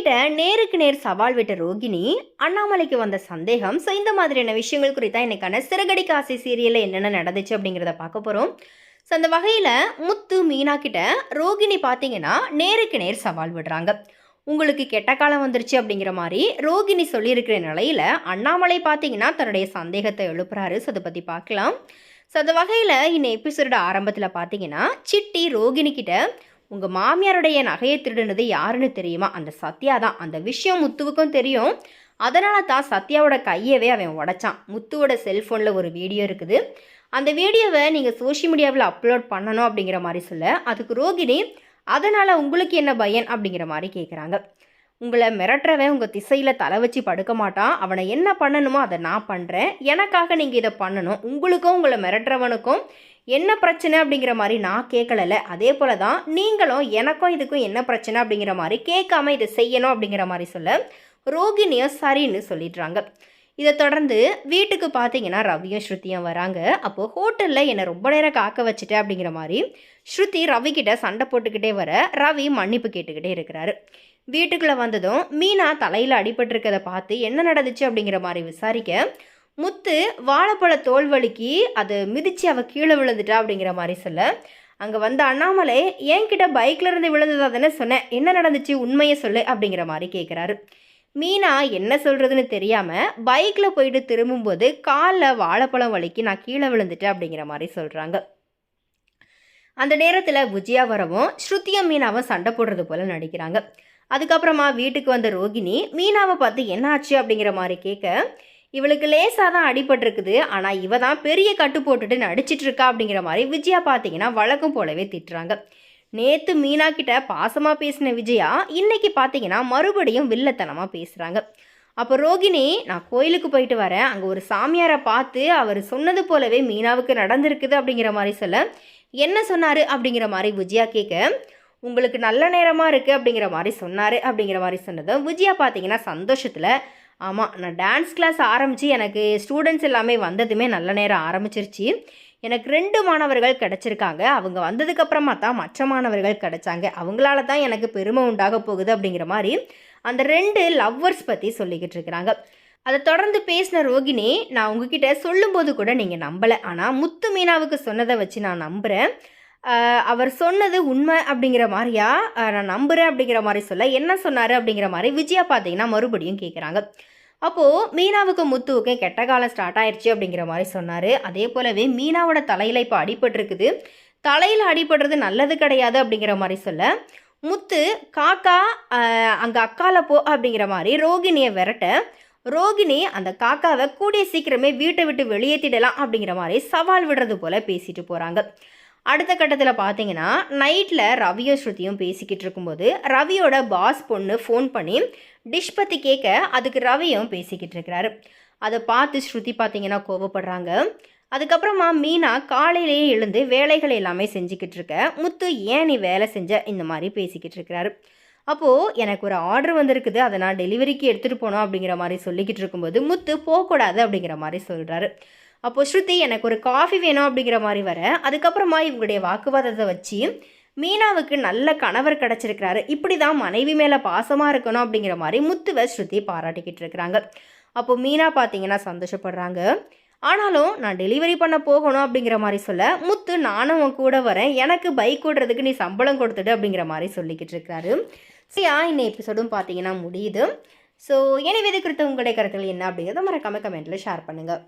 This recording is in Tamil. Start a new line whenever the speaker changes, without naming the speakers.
கிட்ட நேருக்கு நேர் சவால் விட்ட ரோகிணி அண்ணாமலைக்கு வந்த சந்தேகம் ஸோ இந்த மாதிரியான விஷயங்கள் குறித்தா இன்னைக்கான சிறகடி காசி சீரியலில் என்னென்ன நடந்துச்சு அப்படிங்கிறத பார்க்க போகிறோம் ஸோ அந்த வகையில் முத்து மீனா கிட்ட ரோகிணி பார்த்தீங்கன்னா நேருக்கு நேர் சவால் விடுறாங்க. உங்களுக்கு கெட்ட காலம் வந்துருச்சு அப்படிங்கிற மாதிரி ரோகிணி சொல்லியிருக்கிற நிலையில் அண்ணாமலை பார்த்தீங்கன்னா தன்னுடைய சந்தேகத்தை எழுப்புறாரு. ஸோ அதை பற்றி பார்க்கலாம். ஸோ அந்த வகையில் இந்த எபிசோட ஆரம்பத்தில் பார்த்தீங்கன்னா சிட்டி ரோகிணி கிட்ட உங்கள் மாமியாருடைய நகையை திருடுனது யாருன்னு தெரியுமா? அந்த சத்யா தான். அந்த விஷயம் முத்துவுக்கும் தெரியும். அதனால தான் சத்யாவோட கையவே அவன் உடைச்சான். முத்துவோட செல்ஃபோனில் ஒரு வீடியோ இருக்குது. அந்த வீடியோவை நீங்கள் சோஷியல் மீடியாவில் அப்லோட் பண்ணணும் அப்படிங்கிற மாதிரி சொல்ல. அதுக்கு ரோகிணி அதனால் உங்களுக்கு என்ன பயன்? அப்படிங்கிற மாதிரி கேட்குறாங்க உங்களை மிரட்டுறவன் உங்கள் திசையில் தலை வச்சு படுக்க மாட்டான். அவனை என்ன பண்ணணுமோ அதை நான் பண்ணுறேன் எனக்காக நீங்கள் இதை பண்ணணும். உங்களுக்கும் உங்களை மிரட்டுறவனுக்கும் என்ன பிரச்சனை அப்படிங்கிற மாதிரி நான் கேட்கலல அதே போல தான் நீங்களும் எனக்கும் இதுக்கும் என்ன பிரச்சனை அப்படிங்கிற மாதிரி கேட்காம இதை செய்யணும் அப்படிங்கிற மாதிரி சொல்ல ரோகிணியும் சரின்னு சொல்லிடுறாங்க. இதை தொடர்ந்து வீட்டுக்கு பார்த்தீங்கன்னா ரவியும் ஸ்ருதியும் வராங்க. அப்போது ஹோட்டலில் என்னை ரொம்ப நேரம் காக்க வச்சுட்டு அப்படிங்கிற மாதிரி ஸ்ருதி ரவி சண்டை போட்டுக்கிட்டே வர ரவி மன்னிப்பு கேட்டுக்கிட்டே இருக்கிறாரு. வீட்டுக்குள்ளே வந்ததும் மீனா தலையில் அடிபட்டிருக்கதை பார்த்து என்ன நடந்துச்சு அப்படிங்கிற மாதிரி விசாரிக்க முத்து வாழைப்பழ தோல் வலிக்கு அது மிதிச்சு அவள் கீழே விழுந்துட்டா அப்படிங்கிற மாதிரி சொல்ல. அங்கே வந்த அண்ணாமலை என்கிட்ட பைக்ல இருந்து விழுந்ததா தானே சொன்னேன் என்ன நடந்துச்சு? உண்மையை சொல்லு அப்படிங்கிற மாதிரி கேட்குறாரு மீனா என்ன சொல்கிறதுன்னு தெரியாமல் பைக்கில் போயிட்டு திரும்பும்போது காலில் வாழைப்பழம் வலிக்கு நான் கீழே விழுந்துட்டேன் அப்படிங்கிற மாதிரி சொல்கிறாங்க அந்த நேரத்தில் விஜயா வரவும் ஸ்ருதியும் மீனாவும் சண்டை போடுறது போல் நடிக்கிறாங்க. அதுக்கப்புறமா வீட்டுக்கு வந்த ரோகிணி மீனாவை பார்த்து என்ன ஆச்சு அப்படிங்கிற மாதிரி கேட்க இவளுக்கு லேசாக தான் அடிபட்டிருக்குது. ஆனால் இவ தான் பெரிய கட்டு போட்டுட்டு நடிச்சிட்டு இருக்கா அப்படிங்கிற மாதிரி விஜயா பார்த்தீங்கன்னா வழக்கம் போலவே திட்டுறாங்க. நேற்று மீனா கிட்ட பாசமாக பேசின விஜயா இன்னைக்கு பார்த்தீங்கன்னா மறுபடியும் வில்லத்தனமாக பேசுகிறாங்க அப்போ ரோகிணி நான் கோயிலுக்கு போயிட்டு வரேன். அங்கே ஒரு சாமியாரை பார்த்து அவர் சொன்னது போலவே மீனாவுக்கு நடந்திருக்குது அப்படிங்கிற மாதிரி சொல்ல என்ன சொன்னார்? அப்படிங்கிற மாதிரி விஜயா கேட்க உங்களுக்கு நல்ல நேரமாக இருக்குது அப்படிங்கிற மாதிரி சொன்னார் அப்படிங்கிற மாதிரி சொன்னதும் விஜயா பார்த்தீங்கன்னா சந்தோஷத்தில் ஆமாம் நான் டான்ஸ் கிளாஸ் ஆரம்பித்து எனக்கு ஸ்டூடெண்ட்ஸ் எல்லாமே வந்ததுமே நல்ல நேரம் ஆரம்பிச்சிருச்சு. எனக்கு ரெண்டு மாணவர்கள் கிடச்சிருக்காங்க. அவங்க வந்ததுக்கப்புறமா தான் மற்ற மாணவர்கள் கிடச்சாங்க. அவங்களால தான் எனக்கு பெருமை உண்டாக போகுது அப்படிங்கிற மாதிரி அந்த ரெண்டு லவ்வர்ஸ் பற்றி சொல்லிக்கிட்டு இருக்கிறாங்க. அதை தொடர்ந்து பேசின ரோகிணி நான் உங்ககிட்ட சொல்லும்போது கூட நீங்கள் நம்பலை. ஆனால் முத்து மீனாவுக்கு சொன்னதை வச்சு நான் நம்புகிறேன் அவர் சொன்னது உண்மை அப்படிங்கிற மாதிரியா? நான் நம்புகிறேன் அப்படிங்கிற மாதிரி சொல்ல. என்ன சொன்னார் அப்படிங்கிற மாதிரி விஜயா பார்த்தீங்கன்னா மறுபடியும் கேட்குறாங்க அப்போது மீனாவுக்கும் முத்துவுக்கும் கெட்ட காலம் ஸ்டார்ட் ஆயிடுச்சு அப்படிங்கிற மாதிரி சொன்னார். அதே போலவே மீனாவோட தலையில் இப்போ அடிபட்டிருக்குது. தலையில் அடிபடுறது நல்லது கிடையாது அப்படிங்கிற மாதிரி சொல்ல. முத்து காக்கா அங்கே அக்கால போ அப்படிங்கிற மாதிரி ரோகிணியை விரட்ட ரோகிணி அந்த காக்காவை கூடிய சீக்கிரமே வீட்டை விட்டு வெளியேற்றிடலாம் அப்படிங்கிற மாதிரி சவால் விடுறது போல பேசிட்டு போகிறாங்க அடுத்த கட்டத்தில் பார்த்தீங்கன்னா நைட்டில் ரவியும் ஸ்ருதியும் பேசிக்கிட்டு இருக்கும்போது ரவியோட பாஸ் பொண்ணு ஃபோன் பண்ணி டிஷ் பற்றி கேட்க அதுக்கு ரவியும் பேசிக்கிட்டு இருக்கிறாரு. அதை பார்த்து ஸ்ருதி பார்த்தீங்கன்னா கோவப்படுறாங்க. அதுக்கப்புறமா மீனா காலையிலேயே எழுந்து வேலைகள் எல்லாமே செஞ்சுக்கிட்டு இருக்க. முத்து ஏன் நீ வேலை செஞ்ச? இந்த மாதிரி பேசிக்கிட்டு இருக்கிறாரு. அப்போது எனக்கு ஒரு ஆர்டர் வந்திருக்குது. அதை நான் டெலிவரிக்கு எடுத்துகிட்டு போனோம் அப்படிங்கிற மாதிரி சொல்லிக்கிட்டு இருக்கும்போது முத்து போகக்கூடாது அப்படிங்கிற மாதிரி சொல்கிறாரு அப்போ ஸ்ருதி எனக்கு ஒரு காஃபி வேணும் அப்படிங்கிற மாதிரி வர அதுக்கப்புறமா இவங்களுடைய வாக்குவாதத்தை வச்சு மீனாவுக்கு நல்ல கணவர் கிடச்சிருக்கிறாரு. இப்படி தான் மனைவி மேலே பாசமாக இருக்கணும் அப்படிங்கிற மாதிரி முத்துவை ஸ்ருதி பாராட்டிக்கிட்டு இருக்கிறாங்க. அப்போ மீனா பார்த்தீங்கன்னா சந்தோஷப்படுறாங்க. ஆனாலும் நான் டெலிவரி பண்ண போகணும் அப்படிங்கிற மாதிரி சொல்ல முத்து நானும் உன் கூட வரேன். எனக்கு பைக் ஓடுறதுக்கு நீ சம்பளம் கொடுத்துடு அப்படிங்கிற மாதிரி சொல்லிக்கிட்டு சரி சரியா? இன்னும் எபிசோடும் பார்த்தீங்கன்னா முடியுது. ஸோ எனவே இது குறித்த உங்களுடைய கருத்துக்கள் என்ன அப்படிங்கிறத மறக்காம கமெண்ட்டில் ஷேர் பண்ணுங்கள்